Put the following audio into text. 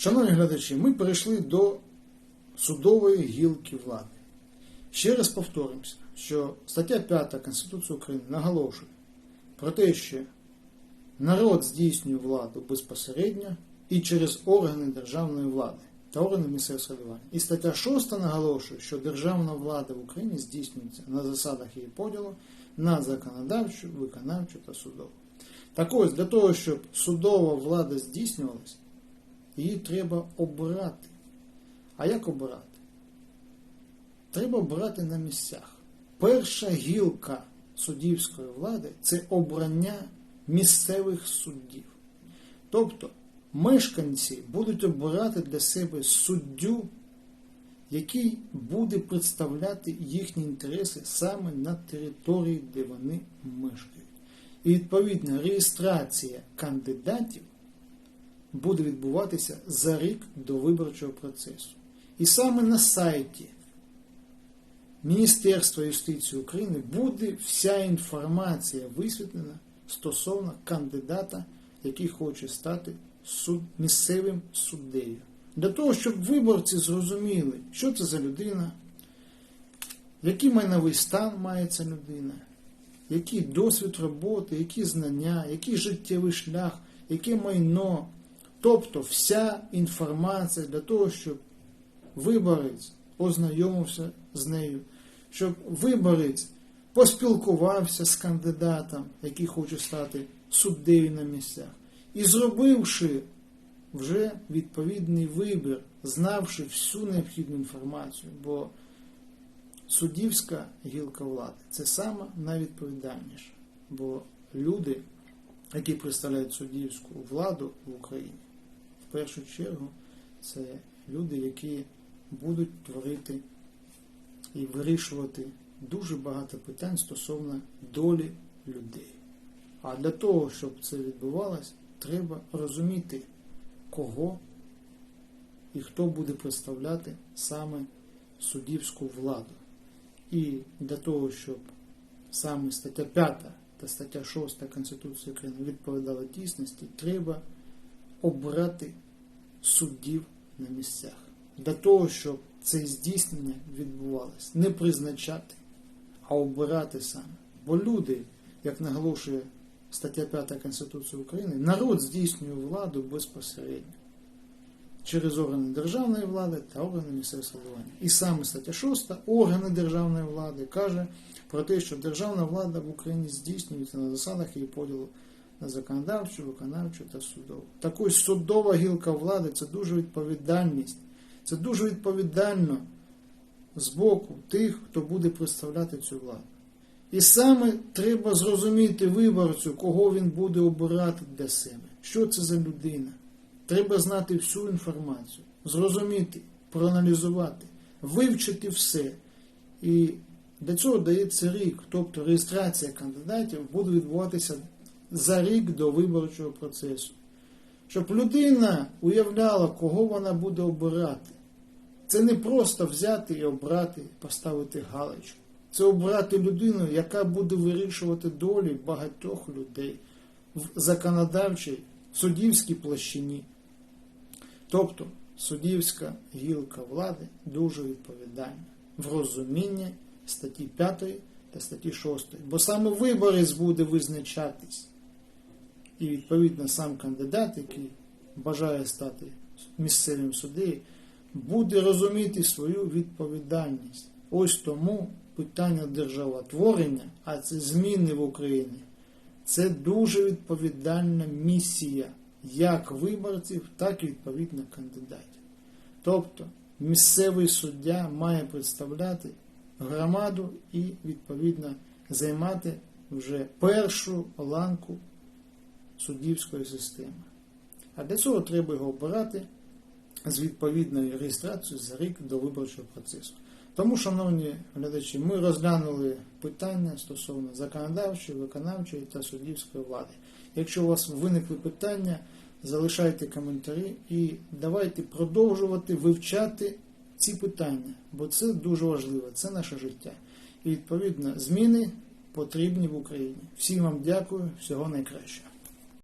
Шановні глядачі, ми перейшли до судової гілки влади. Ще раз повторимося, що стаття 5 Конституції України наголошує про те, що народ здійснює владу безпосередньо і через органи державної влади та органи місцевого самоврядування. І стаття 6 наголошує, що державна влада в Україні здійснюється на засадах її поділу на законодавчу, виконавчу та судову. Так ось, для того, щоб судова влада здійснювалася, її треба обирати. А як обирати? Треба обирати на місцях. Перша гілка суддівської влади це обрання місцевих суддів. Тобто мешканці будуть обирати для себе суддю, який буде представляти їхні інтереси саме на території, де вони мешкають. І відповідно реєстрація кандидатів буде відбуватися за рік до виборчого процесу. І саме на сайті Міністерства юстиції України буде вся інформація висвітлена стосовно кандидата, який хоче стати суд, місцевим суддею. Для того, щоб виборці зрозуміли, що це за людина, який майновий стан має ця людина, який досвід роботи, які знання, який життєвий шлях, яке майно. Тобто вся інформація для того, щоб виборець ознайомився з нею, щоб виборець поспілкувався з кандидатом, який хоче стати суддею на місцях, і зробивши вже відповідний вибір, знавши всю необхідну інформацію, бо суддівська гілка влади це саме найвідповідальніше, бо люди, які представляють суддівську владу в Україні, в першу чергу це люди, які будуть творити і вирішувати дуже багато питань стосовно долі людей. А для того, щоб це відбувалося, треба розуміти, кого і хто буде представляти саме суддівську владу. І для того, щоб саме стаття 5 та стаття 6 Конституції України відповідали дійсності, треба обрати суддів на місцях. Для того, щоб це здійснення відбувалося. Не призначати, а обирати саме. Бо люди, як наголошує стаття 5 Конституції України, народ здійснює владу безпосередньо через органи державної влади та органи місцевого самоврядування. І саме стаття 6 органи державної влади каже про те, що державна влада в Україні здійснюється на засадах її поділу на законодавчу, виконавчу та судову. Так судова гілка влади це дуже відповідальність. Це дуже відповідально з боку тих, хто буде представляти цю владу. І саме треба зрозуміти виборцю, кого він буде обирати для себе. Що це за людина. Треба знати всю інформацію, зрозуміти, проаналізувати, вивчити все. І для цього дається рік. Тобто реєстрація кандидатів буде відбуватися за рік до виборчого процесу. Щоб людина уявляла, кого вона буде обирати. Це не просто взяти і обрати, поставити галочку. Це обрати людину, яка буде вирішувати долі багатьох людей в законодавчій, суддівській площині. Тобто суддівська гілка влади дуже відповідальна в розумінні статті 5 та статті 6. Бо саме виборець буде визначатись. І відповідно сам кандидат, який бажає стати місцевим суддею, буде розуміти свою відповідальність. Ось тому питання державотворення, а це зміни в Україні, це дуже відповідальна місія як виборців, так і відповідно кандидатів. Тобто місцевий суддя має представляти громаду і відповідно займати вже першу ланку суддівської системи. А для цього треба його обирати з відповідною реєстрацією за рік до виборчого процесу. Тому, шановні глядачі, ми розглянули питання стосовно законодавчої, виконавчої та суддівської влади. Якщо у вас виникли питання, залишайте коментарі і давайте продовжувати вивчати ці питання, бо це дуже важливо, це наше життя. І відповідно зміни потрібні в Україні. Всім вам дякую, всього найкращого.